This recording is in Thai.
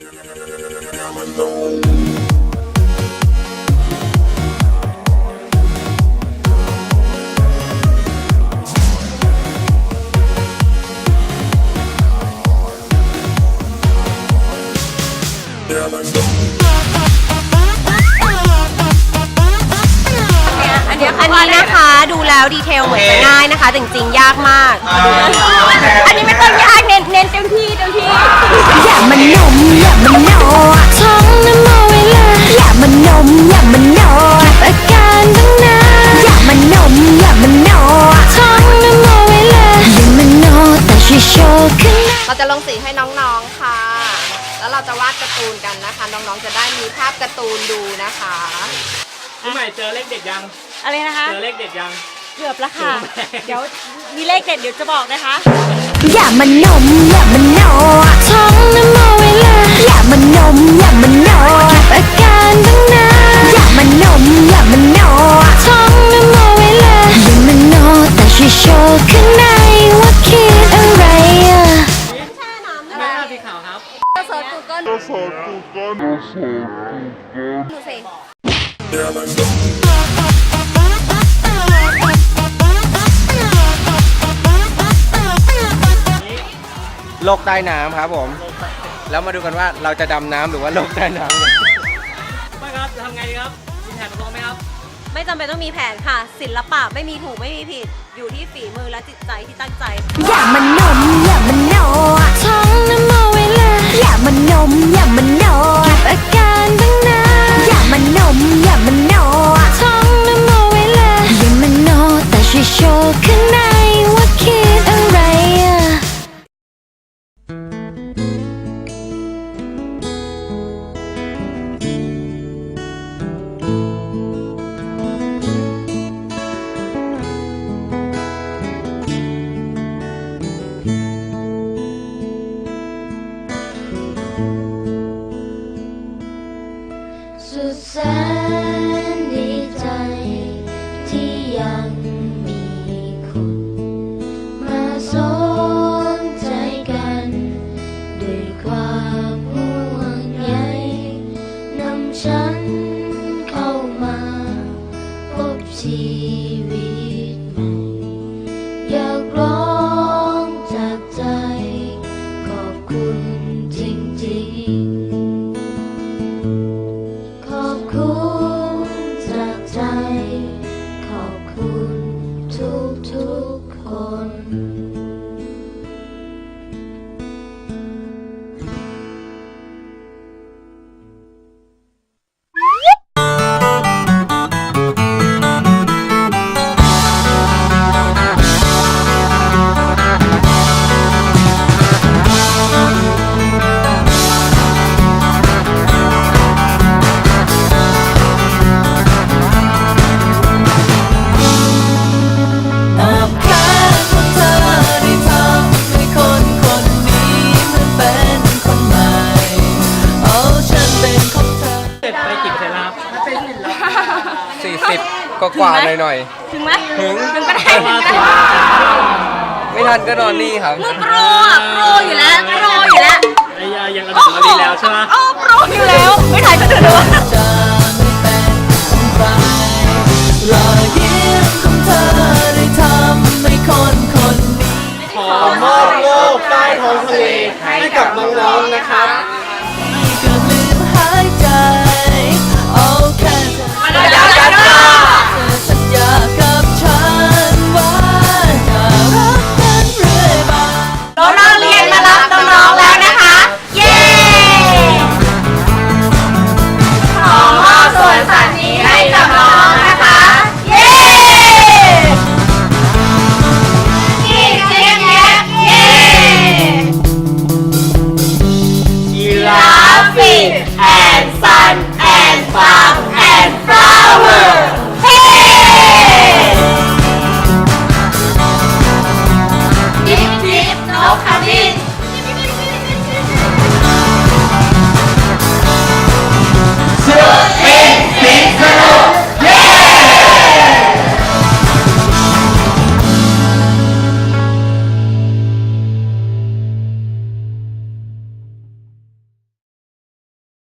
อันนี้อันนี้นะคะดูแล้วดีเทลเหมือนจะง่ายนะคะแต่จริงๆยากมาก อันนี้ไม่ต้องยากเน้นเน้นเต็มที่เต็มที่ งสีให้น้องๆค่ะ แล้วเราจะวาดการ์ตูนกันนะคะ น้องๆจะได้มีภาพการ์ตูนดูนะคะ พี่ใหม่เจอเลขเด็ดยัง อะไรนะคะ เจอเลขเด็ดยัง เกือบแล้วค่ะ เดี๋ยวมีเลขเด็ดเดี๋ยวจะบอกนะคะ อย่ามันนมอย่ามันโนท้องน้ำโมไว้เลยอย่ามันนมอย่ามันโนเก็บอ โลกใต้น้ำครับผม แล้วมาดูกันว่าเราจะดำน้ำหรือว่าโลกใต้น้ำไม่ครับจะทำไงดีครับมีแผนรองไหมครับ ไม่จำเป็นต้องมีแผนค่ะ ศิลปะไม่มีถูกไม่มีผิด อยู่ที่ฝีมือและจิตใจที่ตั้งใจ อย่ามันนมอย่ามันโน นม อย่ามันโนเก็บอาการตั้งนานอย่ามันนม อย่ามัน ที่ยั ก็กว่าหน่อยถึงไหมๆ ถึงถึงก็ได้ถึงก็ได้ไม่ทันก็นอนนี่ครับโปรอะโปรอยู่แล้วโปรอยู่แล้วไอ้ยายังระดับมาดีแล้วใช่ไหม โอ้โปรอยู่แล้ว ไม่ถ่ายคนอื่นเลยวะจะไม่เป็นของใครรอยยิ้มของเธอได้ทำให้คนคนนี้ ขอมอบโลกใต้ท้องทะเลให้กับน้องๆนะครับ